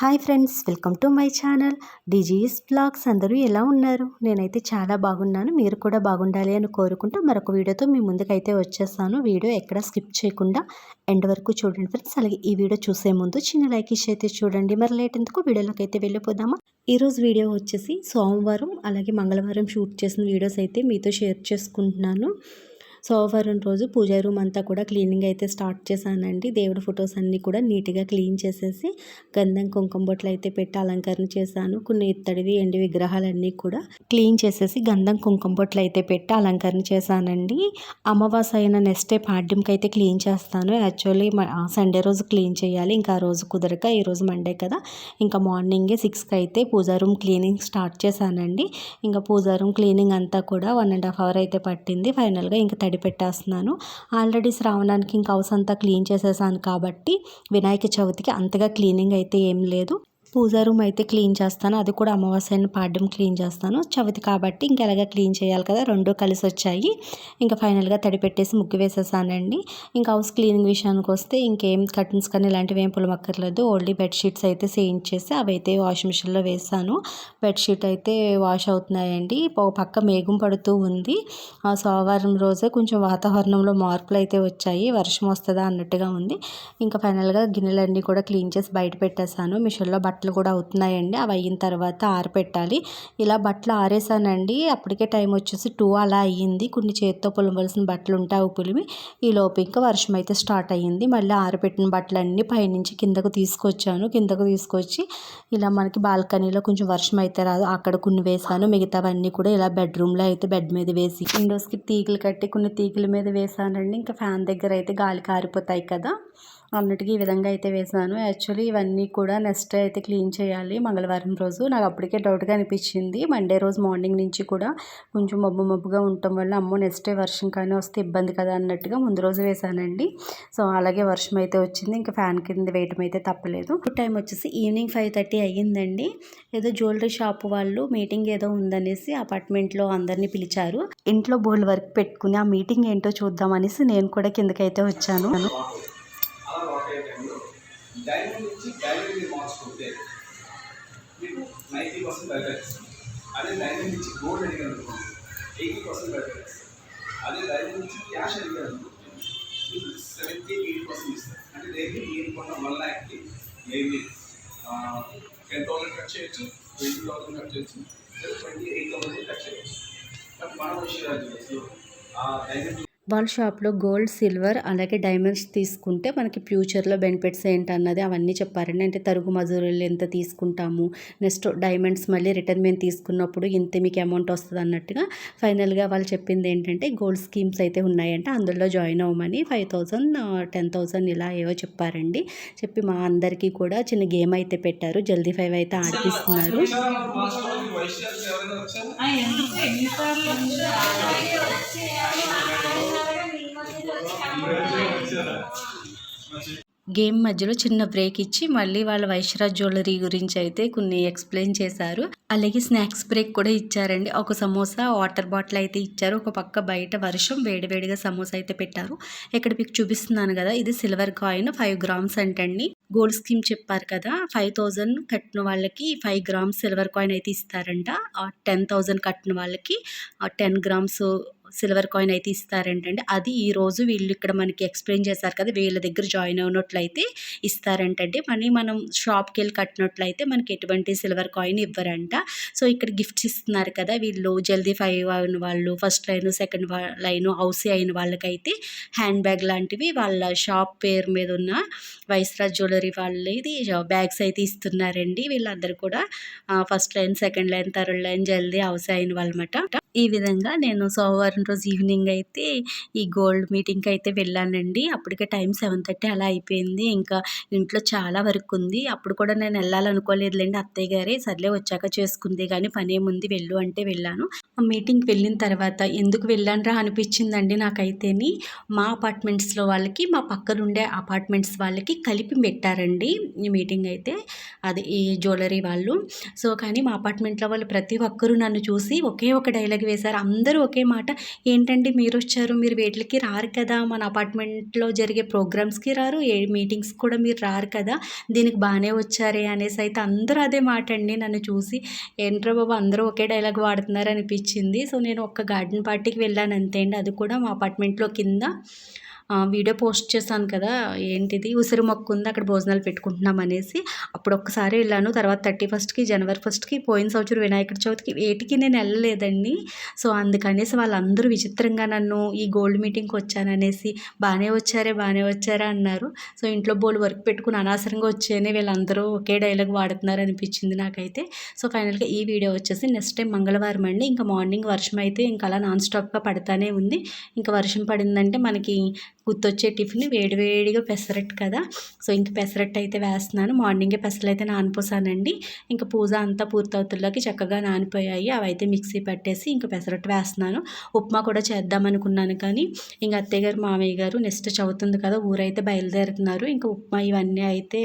Hi friends welcome to my channel. Disease blogs అందరూ ఎలా ఉన్నారు? నేనైతే చాలా బాగున్నాను. మీరు కూడా బాగుండాలి అని కోరుకుంటూ మరొక వీడియోతో మీ ముందుకైతే వచ్చేస్తాను. వీడియో ఎక్కడ స్కిప్ చేయకుండా ఎండ్ వరకు చూడండి ఫ్రెండ్స్. అలాగే ఈ వీడియో చూసే ముందు చిన్న లైక్ ఇచ్చి అయితే చూడండి. మరి లేట్ ఎందుకు? వీడియోలోకి అయితే వెళ్ళిపోదామా? ఈరోజు వీడియో వచ్చేసి సోమవారం అలాగే మంగళవారం షూట్ చేసిన వీడియోస్ అయితే మీతో షేర్ చేసుకుంటున్నాను. సోమవారం రోజు పూజా రూమ్ అంతా కూడా క్లీనింగ్ అయితే స్టార్ట్ చేశానండి. దేవుడి ఫొటోస్ అన్నీ కూడా నీట్గా క్లీన్ చేసేసి గంధం కుంకుమ బొట్లు అయితే పెట్టి అలంకరణ చేశాను. కొన్ని ఇత్తడివి ఎండి విగ్రహాలన్నీ కూడా క్లీన్ చేసేసి గంధం కుంకుమ బొట్లు అయితే పెట్టి అలంకరణ చేశానండి. అమావాస అయిన నెక్స్ట్ డే పాడ్యంకి అయితే క్లీన్ చేస్తాను. యాక్చువల్లీ సండే రోజు క్లీన్ చేయాలి. ఇంకా ఆ రోజు కుదరక ఈరోజు మండే కదా. ఇంకా మార్నింగే సిక్స్కి అయితే పూజా రూమ్ క్లీనింగ్ స్టార్ట్ చేశానండి. ఇంకా పూజా రూమ్ క్లీనింగ్ అంతా కూడా వన్ అండ్ హాఫ్ అవర్ అయితే పట్టింది. ఫైనల్గా ఇంకా తడి పెట్టేస్తున్నాను. ఆల్రెడీ శ్రావణానికి ఇంకా హౌస్ అంతా క్లీన్ చేసేసాను కాబట్టి వినాయక చవితికి అంతగా క్లీనింగ్ అయితే ఏం లేదు. పూజా రూమ్ అయితే క్లీన్ చేస్తాను. అది కూడా అమావాస్యను పాడ్యం క్లీన్ చేస్తాను. చవితి కాబట్టి ఇంకెలాగా క్లీన్ చేయాలి కదా? రెండు కలిసి వచ్చాయి. ఇంకా ఫైనల్గా తడి పెట్టేసి ముగ్గు వేసేసానండి. ఇంకా హౌస్ క్లీనింగ్ విషయానికి వస్తే ఇంకేం కర్టన్స్ కానీ ఇలాంటివి ఏం పులమక్కర్లేదు. ఓన్లీ బెడ్షీట్స్ అయితే చేయించేసి అవి అయితే వాషింగ్ మిషన్లో వేసాను. బెడ్షీట్ అయితే వాష్ అవుతున్నాయండి. పక్క మేఘం పడుతూ ఉంది. ఆ సోమవారం రోజే కొంచెం వాతావరణంలో మార్పులు అయితే వచ్చాయి. వర్షం వస్తుందా అన్నట్టుగా ఉంది. ఇంకా ఫైనల్గా గిన్నెలన్నీ కూడా క్లీన్ చేసి బయట పెట్టేశాను మిషన్లో బట్ట బట్టలు కూడా అవుతున్నాయండి. అవి అయిన తర్వాత ఆరపెట్టాలి. ఇలా బట్టలు ఆరేసానండి. అప్పటికే టైం వచ్చేసి టూ అలా అయ్యింది. కొన్ని చేతితో పులవలసిన బట్టలు ఉంటాయి అవి పులిమి. ఈ లోపు ఇంకా వర్షం అయితే స్టార్ట్ అయ్యింది. మళ్ళీ ఆరపెట్టిన బట్టలన్నీ పైనుంచి కిందకు తీసుకొచ్చాను. కిందకు తీసుకొచ్చి ఇలా మనకి బాల్కనీలో కొంచెం వర్షం అయితే రాదు. అక్కడ కొన్ని వేసాను. మిగతావన్నీ కూడా ఇలా బెడ్రూమ్లో అయితే బెడ్ మీద వేసి విండోస్కి తీగలు కట్టి కొన్ని తీగల మీద వేసానండి. ఇంకా ఫ్యాన్ దగ్గర అయితే గాలి కారిపోతాయి కదా. అన్నిటికీ ఈ విధంగా అయితే వేసాను యాక్చువల్లీ ఇవన్నీ కూడా నెక్స్ట్ అయితే క్లీన్ చేయాలి మంగళవారం రోజు. నాకు అప్పటికే డౌట్గా అనిపించింది. మండే రోజు మార్నింగ్ నుంచి కూడా కొంచెం మబ్బు మబ్బుగా ఉండటం వల్ల అమ్మో నెక్స్ట్ డే వర్షం కానీ వస్తే ఇబ్బంది కదా అన్నట్టుగా ముందు రోజు వేసానండి. సో అలాగే వర్షం అయితే వచ్చింది. ఇంకా ఫ్యాన్ కింద వేయటం అయితే తప్పలేదు. టైం వచ్చేసి ఈవినింగ్ ఫైవ్ థర్టీ అయ్యిందండి. ఏదో జ్యువెలరీ షాప్ వాళ్ళు మీటింగ్ ఏదో ఉందనేసి అపార్ట్మెంట్లో అందరినీ పిలిచారు. ఇంట్లో బోల్డ్ వర్క్ పెట్టుకుని ఆ మీటింగ్ ఏంటో చూద్దాం అనేసి నేను కూడా కిందకైతే వచ్చాను. డైమండ్ నుంచి డైమండ్ మీరు మార్చుకుంటే మీకు నైంటీ పర్సెంట్ బెటర్ అదే డైమండ్ నుంచి గోల్డ్ అడిగారు అనుకోండి ఎయిటీ పర్సెంట్ బెటర్ అదే డైమండ్ నుంచి క్యాష్ అడిగారు అనుకోండి మీకు సెవెంటీ ఎయిటీ పర్సెంట్ ఇస్తారు. అంటే డైలీ మీరు కొన్న వన్ ల్యాక్కి మేబీ టెన్ థౌసండ్ కట్ చేయొచ్చు ట్వంటీ థౌసండ్ కట్ చేయొచ్చు లేదా ట్వంటీ ఎయిట్ థౌసండ్ కట్ చేయొచ్చు. బట్ మన విషయాలు ఆ డైమండ్ వాళ్ళ షాప్లో గోల్డ్ సిల్వర్ అలాగే డైమండ్స్ తీసుకుంటే మనకి ఫ్యూచర్లో బెనిఫిట్స్ ఏంటన్నది అవన్నీ చెప్పారండి. అంటే తరుగు మజూరులు ఎంత తీసుకుంటాము నెక్స్ట్ డైమండ్స్ మళ్ళీ రిటర్న్ మేము తీసుకున్నప్పుడు ఇంత మీకు అమౌంట్ వస్తుంది అన్నట్టుగా ఫైనల్గా వాళ్ళు చెప్పింది ఏంటంటే గోల్డ్ స్కీమ్స్ అయితే ఉన్నాయంటే అందులో జాయిన్ అవ్వమని ఫైవ్ థౌజండ్ టెన్ థౌజండ్ ఇలా ఏవో చెప్పారండి. చెప్పి మా అందరికీ కూడా చిన్న గేమ్ అయితే పెట్టారు జల్దీ ఫైవ్ అయితే ఆడిపిస్తున్నారు. గేమ్ మధ్యలో చిన్న బ్రేక్ ఇచ్చి మళ్ళీ వాళ్ళ వైశ్యరాజ్ జ్యువెలరీ గురించి అయితే కొన్ని ఎక్స్ప్లెయిన్ చేశారు. అలాగే స్నాక్స్ బ్రేక్ కూడా ఇచ్చారండి. ఒక సమోసా వాటర్ బాటిల్ అయితే ఇచ్చారు. ఒక పక్క బయట వర్షం వేడివేడిగా సమోసా అయితే పెట్టారు. ఇక్కడ మీకు చూపిస్తున్నాను కదా ఇది సిల్వర్ కాయిన్ ఫైవ్ గ్రామ్స్ అంటండి. గోల్డ్ స్కీమ్ చెప్పారు కదా ఫైవ్ థౌజండ్ కట్టిన వాళ్ళకి ఫైవ్ గ్రామ్స్ సిల్వర్ కాయిన్ అయితే ఇస్తారంట. టెన్ థౌజండ్ కట్టిన వాళ్ళకి టెన్ గ్రామ్స్ సిల్వర్ కాయిన్ అయితే ఇస్తారంటండి. అది ఈరోజు వీళ్ళు ఇక్కడ మనకి ఎక్స్ప్లెయిన్ చేశారు కదా వీళ్ళ దగ్గర జాయిన్ అవునట్లయితే ఇస్తారంటండి. మనీ మనం షాప్కి వెళ్ళి కట్టినట్లయితే మనకి ఎటువంటి సిల్వర్ కాయిన్ ఇవ్వరంట. సో ఇక్కడ గిఫ్ట్స్ ఇస్తున్నారు కదా వీళ్ళు. జల్దీ ఫైవ్ అయిన వాళ్ళు first line second line house అయిన వాళ్ళకైతే హ్యాండ్ బ్యాగ్ లాంటివి వాళ్ళ షాప్ పేరు మీద ఉన్న వైస్రాజ్ జ్యువెలరీ వాళ్ళది బ్యాగ్స్ అయితే ఇస్తున్నారండి. వీళ్ళందరూ కూడా first line second line third line జల్దీ హౌస్ అయిన వాళ్ళమాట. ఈ విధంగా నేను సోమవారం రోజు ఈవినింగ్ అయితే ఈ గోల్డ్ మీటింగ్కి అయితే వెళ్ళానండి. అప్పటికే టైం సెవెన్ థర్టీ అలా అయిపోయింది. ఇంకా ఇంట్లో చాలా వర్క్ ఉంది. అప్పుడు కూడా నేను వెళ్ళాలనుకోలేదులేండి అత్తయ్య గారే. సర్లే వచ్చాక చేసుకుంది కానీ పని ఏముంది వెళ్ళు అంటే వెళ్ళాను. ఆ మీటింగ్కి వెళ్ళిన తర్వాత ఎందుకు వెళ్ళానరా అనిపించిందండి నాకైతేని మా అపార్ట్మెంట్స్లో వాళ్ళకి మా పక్కన ఉండే అపార్ట్మెంట్స్ వాళ్ళకి కలిపి పెట్టారండి ఈ మీటింగ్ అయితే. అది ఈ జ్యువెలరీ వాళ్ళు. సో కానీ మా అపార్ట్మెంట్లో వాళ్ళు ప్రతి ఒక్కరూ నన్ను చూసి ఒకే ఒక డైలాగ్ వేశారు. అందరూ ఒకే మాట ఏంటండి మీరు వచ్చారు మీరు వేటికి రారు కదా. మన అపార్ట్మెంట్లో జరిగే ప్రోగ్రామ్స్కి రారు ఏ మీటింగ్స్ కూడా మీరు రారు కదా. దీనికి బాగానే వచ్చారే అనేసి అయితే అందరూ అదే మాట అండి నన్ను చూసి. ఏంట్రా బాబు అందరూ ఒకే డైలాగ్ వాడుతున్నారు అనిపించింది సో నేను ఒక్క గార్డెన్ పార్టీకి వెళ్ళాను అంతే అండి. అది కూడా మా అపార్ట్మెంట్లో కింద. వీడియో పోస్ట్ చేశాను కదా ఏంటిది? ఉసిరి మొక్క ఉంది అక్కడ భోజనాలు పెట్టుకుంటున్నాం అనేసి. అప్పుడు ఒక్కసారి వెళ్ళాను తర్వాత థర్టీ ఫస్ట్కి జనవరి ఫస్ట్కి పోయిన సంవత్సరం వినాయకుడి చవితికి వేటికి నేను వెళ్ళలేదండి. సో అందుకనేసి వాళ్ళందరూ విచిత్రంగా నన్ను ఈ గోల్డ్ మీటింగ్కి వచ్చాననేసి బాగానే వచ్చారే బాగానే వచ్చారా అన్నారు. సో ఇంట్లో బోల్ వర్క్ పెట్టుకుని అనవసరంగా వచ్చేనే వీళ్ళందరూ ఒకే డైలాగ్ వాడుతున్నారు అనిపించింది నాకైతే. సో ఫైనల్గా ఈ వీడియో వచ్చేసి నెక్స్ట్ టైం మంగళవారం అండి. ఇంకా మార్నింగ్ వర్షం అయితే ఇంకా అలా నాన్ స్టాప్గా పడతానే ఉంది. ఇంకా వర్షం పడిందంటే మనకి గుర్తొచ్చే టిఫిన్ వేడివేడిగా పెసరట్టు కదా. సో ఇంక పెసరట్టు అయితే వేస్తున్నాను. మార్నింగే పెసలు అయితే నానిపోసానండి. ఇంకా పూజ అంతా పూర్తవుతుల్లోకి చక్కగా నానిపోయాయి. అవి అయితే మిక్సీ పట్టేసి ఇంకా పెసరట్టు వేస్తున్నాను. ఉప్మా కూడా చేద్దాం అనుకున్నాను కానీ ఇంకా అత్తయ్య గారు మామయ్య గారు నెక్స్ట్ చదువుతుంది కదా ఊరైతే బయలుదేరుతున్నారు. ఇంకా ఉప్మా ఇవన్నీ అయితే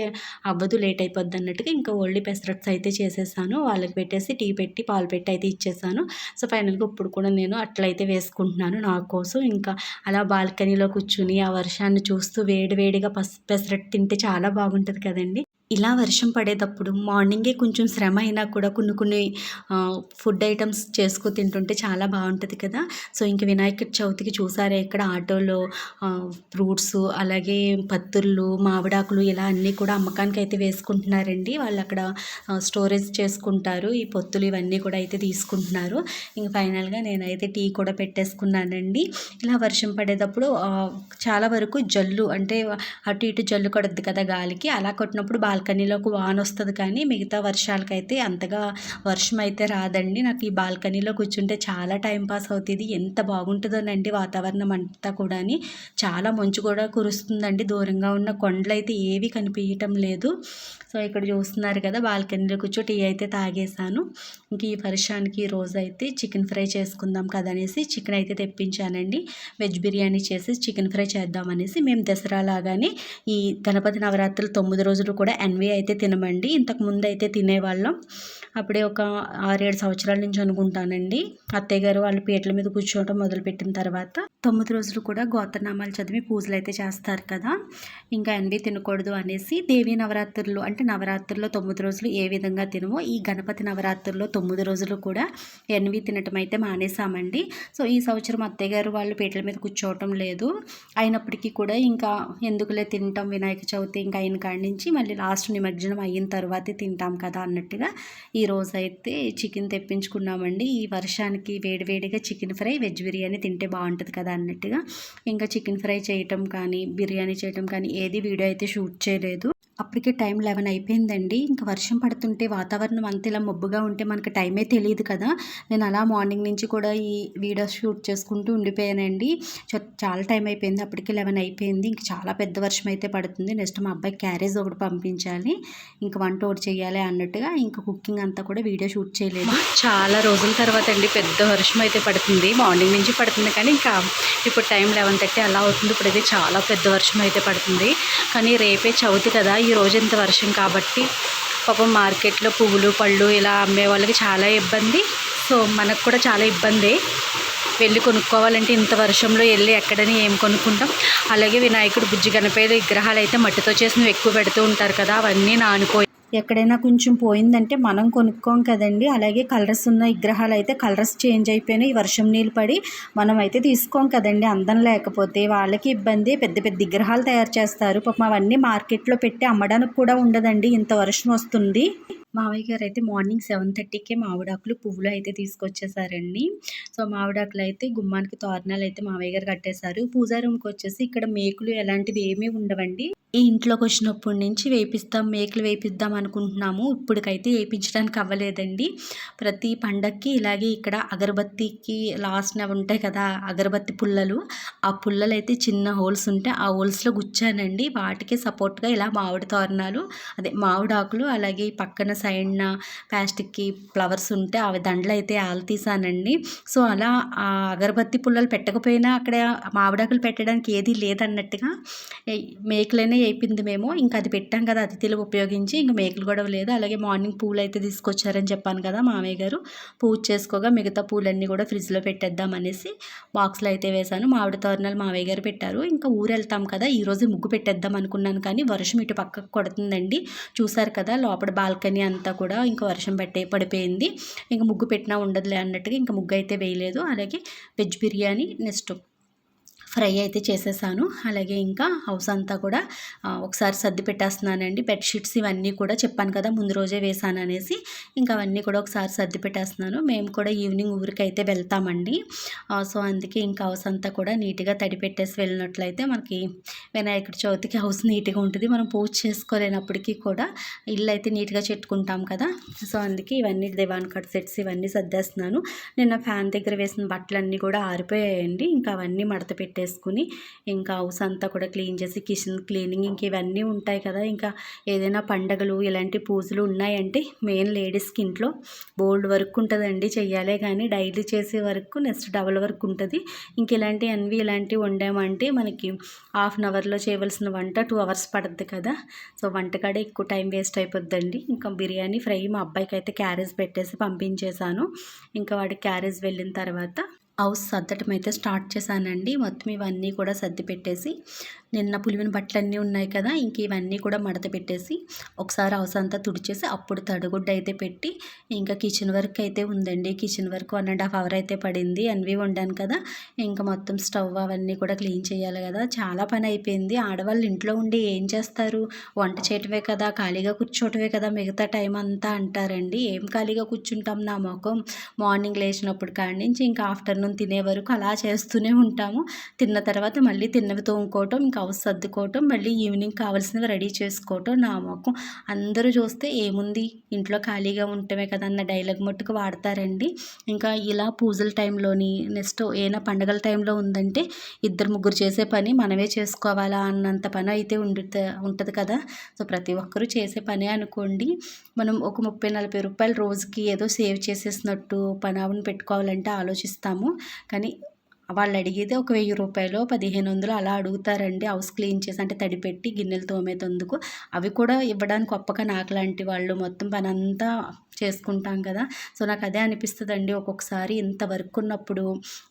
అవ్వదు లేట్ అయిపోద్ది అన్నట్టుగా ఇంకా ఓన్లీ పెసరట్స్ అయితే చేసేసాను. వాళ్ళకి పెట్టేసి టీ పెట్టి పాలు పెట్టి అయితే ఇచ్చేసాను. సో ఫైనల్గా ఇప్పుడు కూడా నేను అట్లయితే వేసుకుంటున్నాను నా కోసం. ఇంకా అలా బాల్కనీలో కూర్చుని ఆ వర్షాన్ని చూస్తూ వేడి వేడిగా పస్ పెసరట్టు తింటే చాలా బాగుంటుంది కదండి. ఇలా వర్షం పడేటప్పుడు మార్నింగే కొంచెం శ్రమ అయినా కూడా కొన్ని కొన్ని ఫుడ్ ఐటమ్స్ చేసుకు తింటుంటే చాలా బాగుంటుంది కదా. సో ఇంక వినాయక చవితికి చూసారే ఇక్కడ ఆటోలో ఫ్రూట్స్ అలాగే పత్తుర్లు మామిడాకులు ఇలా అన్నీ కూడా అమ్మకానికి అయితే వేసుకుంటున్నారండి. వాళ్ళు అక్కడ స్టోరేజ్ చేసుకుంటారు. ఈ పొత్తులు ఇవన్నీ కూడా అయితే తీసుకుంటున్నారు. ఇంక ఫైనల్గా నేనైతే టీ కూడా పెట్టేసుకున్నానండి. ఇలా వర్షం పడేటప్పుడు చాలా వరకు జల్లు అంటే అటు ఇటు జల్లు కొడద్దు కదా గాలికి. అలా కొట్టినప్పుడు బాల్కనీలోకి వాన వస్తుంది కానీ మిగతా వర్షాలకైతే అంతగా వర్షం అయితే రాదండి. నాకు ఈ బాల్కనీలో కూర్చుంటే చాలా టైం పాస్ అవుతుంది. ఎంత బాగుంటుందోనండి వాతావరణం అంతా కూడా చాలా మంచు కూడా కురుస్తుందండి. దూరంగా ఉన్న కొండలు అయితే ఏవి కనిపించటం లేదు. సో ఇక్కడ చూస్తున్నారు కదా బాల్కనీలో కూర్చో టీ అయితే తాగేశాను. ఇంక ఈ వర్షానికి ఈ రోజు అయితే చికెన్ ఫ్రై చేసుకుందాం కదా అనేసి చికెన్ అయితే తెప్పించానండి. వెజ్ బిర్యానీ చేసి చికెన్ ఫ్రై చేద్దామనేసి. మేము దసరా లాగానే ఈ గణపతి నవరాత్రులు తొమ్మిది రోజులు కూడా ఎన్వి అయితే తినమండి. ఇంతకు ముందు అయితే తినేవాళ్ళం. అప్పుడే ఒక ఆరేడు సంవత్సరాల నుంచి అనుకుంటానండి. అత్తయ్య గారు వాళ్ళు పీటల మీద కూర్చోవడం మొదలుపెట్టిన తర్వాత తొమ్మిది రోజులు కూడా గోత్రనామాలు చదివి పూజలు అయితే చేస్తారు కదా. ఇంకా ఎన్వి తినకూడదు అనేసి దేవీ నవరాత్రులు అంటే నవరాత్రుల్లో తొమ్మిది రోజులు ఏ విధంగా తినమో ఈ గణపతి నవరాత్రుల్లో తొమ్మిది రోజులు కూడా ఎన్వి తినటం అయితే మానేసామండి సో ఈ సంవత్సరం అత్తయ్య గారు వాళ్ళు పీటల మీద కూర్చోవటం లేదు. అయినప్పటికీ కూడా ఇంకా ఎందుకులే తినటం వినాయక చవితి ఇంకా ఆయన కాడి నుంచి మళ్ళీ లాస్ట్ నిమజ్జనం అయిన తర్వాతే తింటాం కదా అన్నట్టుగా ఈరోజు అయితే చికెన్ తెప్పించుకున్నామండి. ఈ వర్షానికి వేడివేడిగా చికెన్ ఫ్రై వెజ్ బిర్యానీ తింటే బాగుంటుంది కదా అన్నట్టుగా. ఇంకా చికెన్ ఫ్రై చేయటం కానీ బిర్యానీ చేయటం కానీ ఏది వీడియో అయితే షూట్ చేయలేదు. అప్పటికే టైం లెవెన్ అయిపోయిందండి. ఇంకా వర్షం పడుతుంటే వాతావరణం అంత ఇలా మబ్బుగా ఉంటే మనకి టైమే తెలియదు కదా. నేను అలా మార్నింగ్ నుంచి కూడా ఈ వీడియో షూట్ చేసుకుంటూ ఉండిపోయానండి. చ- చాలా టైం అయిపోయింది. అప్పటికే లెవెన్ అయిపోయింది. ఇంక చాలా పెద్ద వర్షం అయితే పడుతుంది. నెక్స్ట్ మా అబ్బాయి క్యారేజ్ ఒకటి పంపించాలి. ఇంక వంట ఒకటి చేయాలి అన్నట్టుగా ఇంకా కుకింగ్ అంతా కూడా వీడియో షూట్ చేయలేదు. చాలా రోజుల తర్వాత అండి పెద్ద వర్షం అయితే పడుతుంది. మార్నింగ్ నుంచి పడుతుంది కానీ ఇంకా ఇప్పుడు టైం లెవెన్ థర్టీ అలా అవుతుంది. ఇప్పుడు చాలా పెద్ద వర్షం అయితే పడుతుంది. కానీ రేపే చవితి కదా. ఈ రోజు ఇంత వర్షం కాబట్టి పాపం మార్కెట్లో పువ్వులు పళ్ళు ఇలా అమ్మే వాళ్ళకి చాలా ఇబ్బంది. సో మనకు కూడా చాలా ఇబ్బంది. వెళ్ళి కొనుక్కోవాలంటే ఇంత వర్షంలో వెళ్ళి ఎక్కడని ఏం కొనుక్కుంటాం. అలాగే వినాయకుడు బుజ్జి గణపతి విగ్రహాలు అయితే మట్టితో చేసినవి ఎక్కువ పెడుతూ ఉంటారు కదా అవన్నీ నానిపోయి ఎక్కడైనా కొంచెం పోయిందంటే మనం కొనుక్కోం కదండి. అలాగే కలర్స్ ఉన్న విగ్రహాలు అయితే కలర్స్ చేంజ్ అయిపోయినాయి. ఈ వర్షం నీళ్ళు పడి మనం అయితే తీసుకోం కదండి. అందం లేకపోతే వాళ్ళకి ఇబ్బంది. పెద్ద పెద్ద విగ్రహాలు తయారు చేస్తారు. పాపం అవన్నీ మార్కెట్లో పెట్టి అమ్మడానికి కూడా ఉండదండి. ఇంత వర్షం వస్తుంది. మావయ్య గారు అయితే మార్నింగ్ సెవెన్ థర్టీకే మామిడాకులు పువ్వులు అయితే తీసుకొచ్చేసారండి. సో మామిడాకులు అయితే గుమ్మానికి తోరణాలు అయితే మావయ్య గారు కట్టేశారు. పూజా రూమ్కి వచ్చేసి ఇక్కడ మేకులు ఎలాంటివి ఏమీ ఉండవండి. ఈ ఇంట్లోకి వచ్చినప్పటి నుంచి వేపిస్తాం మేకలు వేపిద్దాం అనుకుంటున్నాము. ఇప్పటికైతే వేయించడానికి అవ్వలేదండి. ప్రతి పండక్కి ఇలాగే ఇక్కడ అగరబత్తికి లాస్ట్న ఉంటాయి కదా అగరబత్తి పుల్లలు. ఆ పుల్లలు అయితే చిన్న హోల్స్ ఉంటే ఆ హోల్స్లో గుచ్చానండి. వాటికి సపోర్ట్గా ఇలా మామిడి తోరణాలు అదే మామిడాకులు అలాగే పక్కన సైడ్న ప్లాస్టిక్కి ఫ్లవర్స్ ఉంటే అవి దండలు అయితే ఆలతీసానండి సో అలా ఆ అగరబత్తి పుల్లలు పెట్టకపోయినా అక్కడ మామిడాకులు పెట్టడానికి ఏది లేదన్నట్టుగా మేకలనే అయిపోయింది మేము. ఇంకా అది పెట్టాం కదా అతిథులు ఉపయోగించి ఇంకా మేకలు కూడా లేదు. అలాగే మార్నింగ్ పూలు అయితే తీసుకొచ్చారని చెప్పాను కదా మామయ్య గారు. పూజ చేసుకోగా మిగతా పూలన్నీ కూడా ఫ్రిడ్జ్లో పెట్టేద్దాం అనేసి బాక్స్లో అయితే వేశాను. మామిడి తోరణాలు మామయ్య గారు పెట్టారు. ఇంకా ఊరు వెళ్తాం కదా ఈరోజు ముగ్గు పెట్టేద్దాం అనుకున్నాను కానీ వర్షం ఇటు పక్కకు కొడుతుందండి. చూసారు కదా లోపల బాల్కనీ అంతా కూడా ఇంకా వర్షం పట్టే పడిపోయింది. ఇంకా ముగ్గు పెట్టినా ఉండదులే అన్నట్టుగా ఇంకా ముగ్గు అయితే వేయలేదు. అలాగే వెజ్ బిర్యానీ నెక్స్ట్ ఫ్రై అయితే చేసేసాను. అలాగే ఇంకా హౌస్ అంతా కూడా ఒకసారి సర్ది పెట్టేస్తున్నానండి. బెడ్షీట్స్ ఇవన్నీ కూడా చెప్పాను కదా ముందు రోజే వేసాను అనేసి. ఇంకా అవన్నీ కూడా ఒకసారి సర్ది పెట్టేస్తున్నాను. మేము కూడా ఈవినింగ్ ఊరికైతే వెళ్తామండి. సో అందుకే ఇంకా హౌస్ అంతా కూడా నీట్గా తడి పెట్టేసి వెళ్ళినట్లయితే మనకి వినాయకుడి చవితికి హౌస్ నీట్గా ఉంటుంది. మనం పూజ చేసుకోలేనప్పటికీ కూడా ఇల్లు అయితే నీట్గా చెట్టుకుంటాం కదా. సో అందుకే ఇవన్నీ దివాన్ కట్ సెట్స్ ఇవన్నీ సర్దేస్తున్నాను. నిన్న ఫ్యాన్ దగ్గర వేసిన బట్టలన్నీ కూడా ఆరిపోయాయండి. ఇంకా అవన్నీ మడత పెట్టేసుకుని ఇంకా హౌస్ అంతా కూడా క్లీన్ చేసి కిచెన్ క్లీనింగ్ ఇంక ఇవన్నీ ఉంటాయి కదా. ఇంకా ఏదైనా పండగలు ఇలాంటి పూజలు ఉన్నాయంటే మెయిన్ లేడీస్కి ఇంట్లో బోల్డ్ వర్క్ ఉంటుందండి చెయ్యాలే కానీ డైలీ చేసే వర్క్ నెక్స్ట్ డబల్ వర్క్ ఉంటుంది. ఇంక ఇలాంటి అన్వి ఇలాంటివి వండామంటే మనకి హాఫ్ అన్ అవర్లో చేయవలసిన వంట టూ అవర్స్ పడుద్ది కదా. సో వంటకాడే ఎక్కువ టైం వేస్ట్ అయిపోద్దండి. ఇంకా బిర్యానీ ఫ్రై మా అబ్బాయికి అయితే క్యారేజ్ పెట్టేసి పంపించేశాను. ఇంకా వాడికి క్యారేజ్ వెళ్ళిన తర్వాత హౌస్ సర్దటం అయితే స్టార్ట్ చేశానండి. మొత్తం ఇవన్నీ కూడా సర్ది పెట్టేసి నిన్న పులివిన బట్టలన్నీ ఉన్నాయి కదా ఇంక ఇవన్నీ కూడా మడత పెట్టేసి ఒకసారి హౌస్ అంతా తుడిచేసి అప్పుడు తడుగుడ్డ అయితే పెట్టి ఇంకా కిచెన్ వర్క్ అయితే ఉందండి. Kitchen work one and half hour అయితే పడింది. అన్వి వండాను కదా ఇంకా మొత్తం స్టవ్ అవన్నీ కూడా క్లీన్ చేయాలి కదా. చాలా పని అయిపోయింది. ఆడవాళ్ళు ఇంట్లో ఉండి ఏం చేస్తారు? వంట చేయటమే కదా ఖాళీగా కూర్చోవటమే కదా మిగతా టైం అంతా అంటారండి. ఏం ఖాళీగా కూర్చుంటాం నా ముఖం? మార్నింగ్ లేచినప్పుడు కాడి నుంచి ఇంకా ఆఫ్టర్నూన్ తినే వరకు అలా చేస్తూనే ఉంటాము. తిన్న తర్వాత మళ్ళీ తిన్నవి తోముకోవటం ఇంకా హౌస్ సర్దుకోవటం మళ్ళీ ఈవినింగ్ కావాల్సినవి రెడీ చేసుకోవటం నా మొక్కం అందరూ చూస్తే ఏముంది? ఇంట్లో ఖాళీగా ఉండటమే కదా అన్న డైలాగ్ మట్టుకు వాడతారండి. ఇంకా ఇలా పూజల టైంలోని నెక్స్ట్ ఏమైనా పండగల టైంలో ఉందంటే ఇద్దరు ముగ్గురు చేసే పని మనమే చేసుకోవాలా అన్నంత పని అయితే ఉండుతా ఉంటుంది కదా. సో ప్రతి ఒక్కరూ చేసే పని అనుకోండి. మనం ఒక ముప్పై నలభై రూపాయలు రోజుకి ఏదో సేవ్ చేసేసినట్టు పనావుని పెట్టుకోవాలంటే ఆలోచిస్తాము. కానీ వాళ్ళు అడిగేది ఒక వెయ్యి రూపాయలు పదిహేను వందలు అలా అడుగుతారండి. హౌస్ క్లీన్ చేసి అంటే తడిపెట్టి గిన్నెలు తోమేతందుకు అవి కూడా ఇవ్వడానికి ఒప్పక నాకు లాంటి వాళ్ళు మొత్తం పని అంతా చేసుకుంటాం కదా. సో నాకు అదే అనిపిస్తుందండి ఒక్కొక్కసారి ఇంత వర్క్ ఉన్నప్పుడు.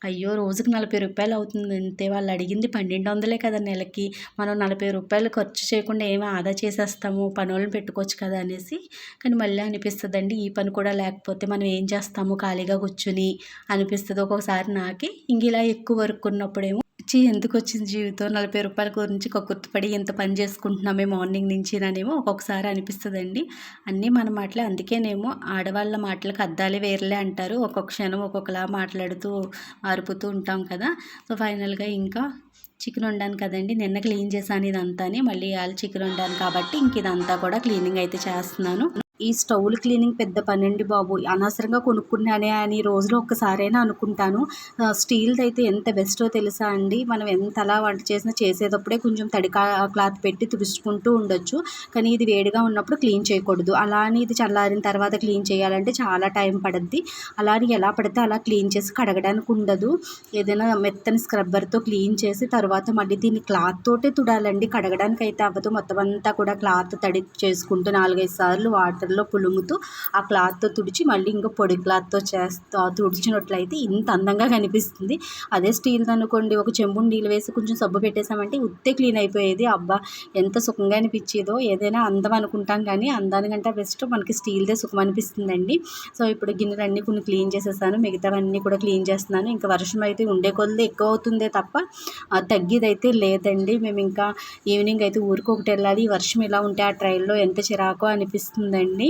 అయ్యో రోజుకి నలభై రూపాయలు అవుతుంది అంతే వాళ్ళు అడిగింది పన్నెండు వందలే కదా నెలకి. మనం నలభై రూపాయలు ఖర్చు చేయకుండా ఏమి ఆదా చేసేస్తాము? పనులను పెట్టుకోవచ్చు కదా అనేసి. కానీ మళ్ళీ అనిపిస్తుందండి ఈ పని కూడా లేకపోతే మనం ఏం చేస్తాము? ఖాళీగా కూర్చుని అనిపిస్తుంది. ఒక్కొక్కసారి నాకి. ఇంక ఇలా ఎక్కువ వర్క్ ఉన్నప్పుడేమో చి ఎందుకు వచ్చింది జీవితం? నలభై రూపాయల గురించి గుర్తుపడి ఇంత పని చేసుకుంటున్నామే మార్నింగ్ నుంచి నానేమో ఒక్కొక్కసారి అనిపిస్తుందండి. అన్నీ మన మాటలే. అందుకేనేమో ఆడవాళ్ళ మాటలకు అద్దాలే వేర్లే అంటారు. ఒక్కొక్క క్షణం ఒక్కొక్కలా మాట్లాడుతూ మారుపుతూ ఉంటాం కదా. సో ఫైనల్గా ఇంకా చికెన్ వండాను కదండి. నిన్న క్లీన్ చేశాను ఇదంతాని. మళ్ళీ ఇవాళ చికెన్ వండాను కాబట్టి ఇంక ఇదంతా కూడా క్లీనింగ్ అయితే చేస్తున్నాను. ఈ స్టవ్లు క్లీనింగ్ పెద్ద పని అండి బాబు. అనవసరంగా కొనుక్కున్నానే అని రోజులో ఒక్కసారైనా అనుకుంటాను. స్టీల్ది అయితే ఎంత బెస్టో తెలుసా అండి? మనం ఎంత అలా వంట చేసినా చేసేటప్పుడే కొంచెం తడికా క్లాత్ పెట్టి తుడుచుకుంటూ ఉండొచ్చు. కానీ ఇది వేడిగా ఉన్నప్పుడు క్లీన్ చేయకూడదు. అలా అని ఇది చల్లారిన తర్వాత క్లీన్ చేయాలంటే చాలా టైం పడుద్ది. అలా అని ఎలా పడితే అలా క్లీన్ చేసి కడగడానికి ఉండదు. ఏదైనా మెత్తని స్క్రబ్బర్తో క్లీన్ చేసి తర్వాత మళ్ళీ దీన్ని క్లాత్ తోటే తుడాలండి. కడగడానికి అయితే అవ్వదు. మొత్తం అంతా కూడా క్లాత్ తడి చేసుకుంటూ నాలుగైదు సార్లు వాటర్ వాటర్లో పులుముతూ ఆ క్లాత్తో తుడిచి మళ్ళీ ఇంకా పొడి క్లాత్తో చేస్తా తుడిచినట్లయితే ఇంత అందంగా కనిపిస్తుంది. అదే స్టీల్ అనుకోండి ఒక చెంబు నీళ్ళు వేసి కొంచెం సబ్బు పెట్టేసామంటే ఉత్తే క్లీన్ అయిపోయేది. అబ్బా! ఎంత సుఖంగా అనిపించేదో ఏదైనా అందం అనుకుంటాం కానీ అందానికంటే బెస్ట్ మనకి స్టీల్దే సుఖం అనిపిస్తుందండి. సో ఇప్పుడు గిన్నెలన్నీ కొన్ని క్లీన్ చేసేసాను. మిగతావన్నీ కూడా క్లీన్ చేస్తున్నాను. ఇంకా వర్షం అయితే ఉండే కొద్ది ఎక్కువ అవుతుందే తప్ప ఆ, తగ్గేదైతే లేదండి. మేము ఇంకా ఈవినింగ్ అయితే ఊరికి ఒకటి వెళ్ళాలి. వర్షం ఇలా ఉంటే ఆ ట్రైల్లో ఎంత చిరాకో అనిపిస్తుందండి.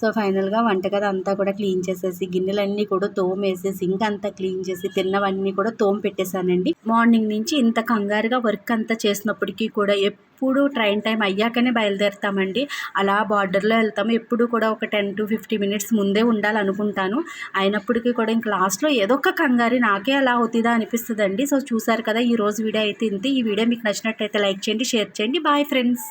సో ఫైనల్గా వంటగది అంతా కూడా క్లీన్ చేసేసి గిన్నెలన్నీ కూడా తోమేసి సింక్ అంతా క్లీన్ చేసి తిన్నవన్నీ కూడా తోమ పెట్టేశానండి. మార్నింగ్ నుంచి ఇంత కంగారుగా వర్క్ అంతా చేసినప్పటికీ కూడా ఎప్పుడు ట్రైన్ టైం అయ్యాకనే బయలుదేరుతామండి. అలా బార్డర్లో వెళ్తాము. ఎప్పుడు కూడా ఒక టెన్ టు ఫిఫ్టీ మినిట్స్ ముందే ఉండాలనుకుంటాను. అయినప్పటికీ కూడా ఇంక లాస్ట్లో ఏదో ఒక కంగారు నాకే అలా అవుతుందా అనిపిస్తుందండి. సో చూసారు కదా ఈ రోజు వీడియో అయితే ఇంతే. ఈ వీడియో మీకు నచ్చినట్టయితే లైక్ చేయండి షేర్ చేయండి. Bye friends.